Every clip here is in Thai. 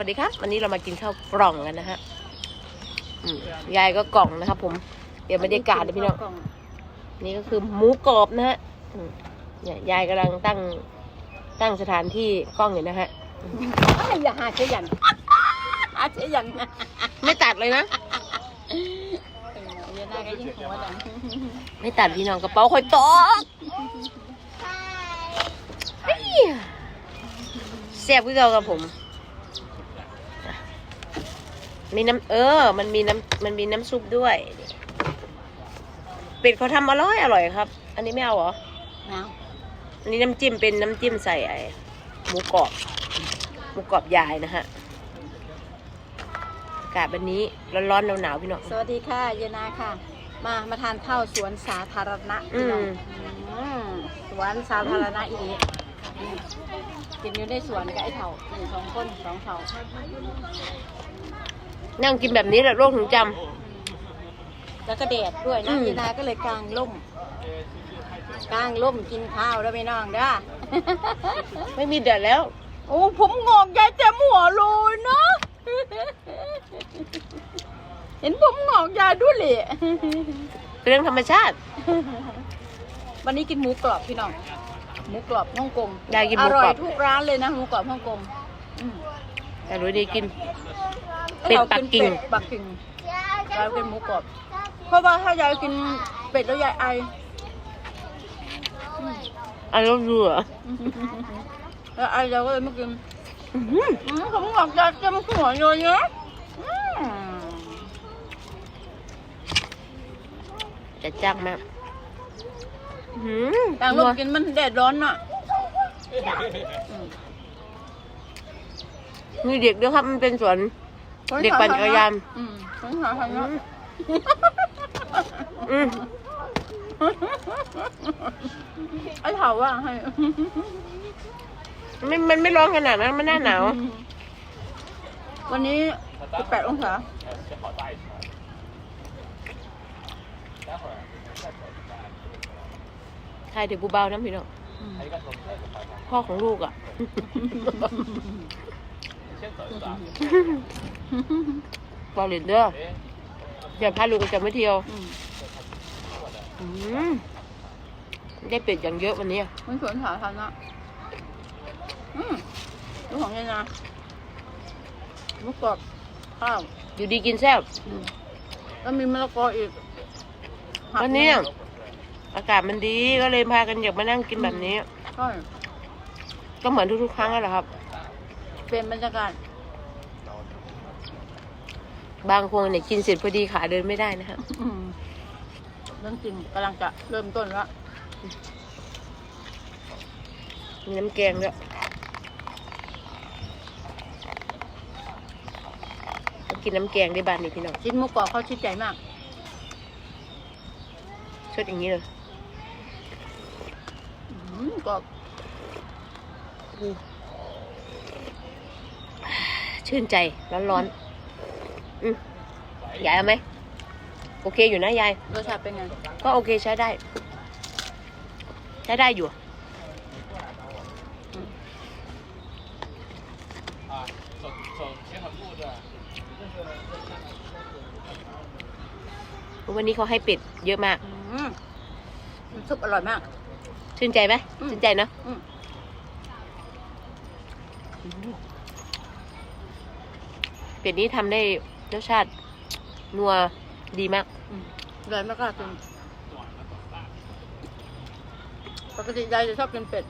สวัสดีครับ วันนี้เรามากินข้าวกล่องกันนะฮะอืมยายก็กล่องนะครับ ผม เดี๋ยวบรรยากาศเดี๋ยวพี่น้องนี่ก็คือหมูกรอบนะฮะอืมเนี่ยยายกำลังตั้งตั้งสถานที่กล้องอยู่นะฮะอ้าวอย่าหาเชยันหาเชยันนะไม่ตัดเลยนะเออเดี๋ยวหน้าก็ยิ่งหัวดังไม่ตัดพี่น้องกระเป๋าคอยตกเฮ้ยแซ่บคือเก่ากับผม มีน้ำเออ มันมีน้ำมันมีน้ำซุปด้วย เป็ดเขาทำอร่อยอร่อยครับ อันนี้ไม่เอาเหรอนะอันนี้น้ำจิ้มเป็นน้ำจิ้มใส่ไอ้หมูกรอบ หมูกรอบยายนะฮะ อากาศวันนี้ร้อนๆหนาวๆพี่น้อง สวัสดีค่ะเยนาค่ะ มามาทานข้าวสวนสาธารณะพี่น้องอืม อืมสวนสาธารณะอีกกินอยู่ในสวนกับไอ้เถ่าหนึ่งสองคนสองเถ่า นั่งกินแบบนี้แหละโรคถึงจแล้วก็แดดด้วยอืนะมเยนาก็เลยกางร่มกางร่มกินข้าวแล้วไม่น้องเด้อำไม่มีแดดแล้ว โอ้ผมงอกยายเต็มหัวเลยเนาะ เห็นผมงอกยายด้วยเลยเป็นเรื่องธรรมชาติ วันนี้กินหมูกรอบพี่น้องหมูกรอบฮ่องกงยายกินหมูกรอบ ร่อยทุกร้านเลยนะหมูกรอบฮ่องกงอืมแต่รู้ดีกิน เป็ดปักกิ่ง เป็ดปักกิ่งยายกินหมูกรอบเพราะว่าถ้ายายกินเป็ดแล้วยายไออารมณ์รู้เหรอแล้วไอยายก็เลยไม่กินอืมผมงอกยายเต็มหัวเลยเนาะอืมจะจ้างมากอื้อหือต่างลูกกินมันแดดร้อนน่ะมีเด็กด้วยครับ มันเป็นสวน เด็กปั่นจักรยานอืมคนหาทางเนาะอืมไอ้เถาว่าให้ไม่มันไม่ร้อนขนาดนั้นมันหน้าหนาว วันนี้18องศาใช่เด็กกูเบานะพี่น้องพ่อของลูกอะ บอลเลนเดอร์เดี๋ยวพาลูกจะไม่เที่ยวอืมอืมได้เป็ดอย่างเยอะวันนี้มันสวนสาธารณะอืมดูของยายนะหมุกกรอบข้าวอยู่ดีกินแซ่บอืมแล้วมีมะละกออีกหักวันนี้อากาศมันดีก็เลยพากันอยากมานั่งกินแบบนี้ใช่ก็เหมือนทุกๆครั้งนั่นแหละครับ เปลี่ยนบรรยากาศบางคนเนี่ยกินเสร็จพอดีขาเดินไม่ได้นะฮะอืมเรื่องจริงกำลังจะเริ่มต้นแล้วมีน้ำแกงด้วยมากินน้ำแกงได้บ้านนี่พี่น้องชิ้นหมุกกรอบเขาชิ้นใหญ่มากชดอย่างนี้เลยอืมกรอบ ชื่นใจร้อนๆอืมยายเอาไหมโอเคอยู่นะยาย รสชาติเป็นไงก็โอเคใช้ได้ ใช้ได้อยู่วันนี้เขาให้เป็ดเยอะมาก อืมน้ำซุปอร่อยมาก ชื่นใจไหมอืม ชื่นใจเนอะ อืม เป็ดนี้ทำได้รสชาตินัวดีมากอืมยายไม่กล้ากินปกติยายจะชอบกินเป็ด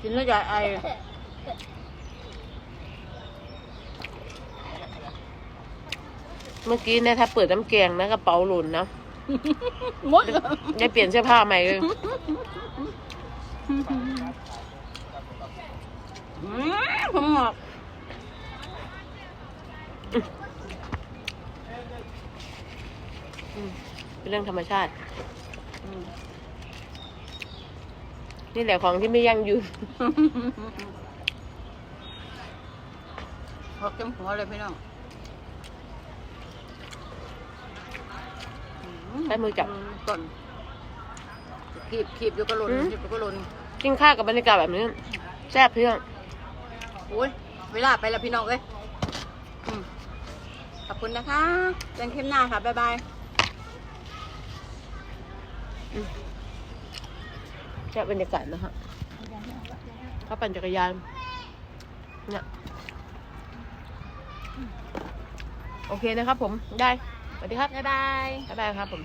กินแล้วยายไอเมื่อกี้เนะถ้าเปิดน้ำแกงนะกระเป๋าหล่นนะมดเลยได้เปลี่ยนเสื้อผ้าใหม่เลยอืมผมหงอก เป็นเรื่องธรรมชาติอืมนี่แหละของที่ไม่ยั่งยืนหอกเต็มหัวเลยพี่น้องใช้มือจับก่อนขีบขีบอยู่ก็หล่นอืมขีบอยู่ก็หล่นกินข้าวกับบรรยากาศแบบนี้ แซ่บเพื่อนโอ้ยเวลาไปแล้วพี่น้องเอ้ยอืมขอบ คุณนะคะเจอกันคลิปหน้าค่ะ บ๊ายบายแค่บรรยากาศนะฮะเขาปั่นจักรยาน เนี่ยโอเคนะครับผม ได้ สวัสดีครับ บ๊ายบายบ๊ายบายครับผม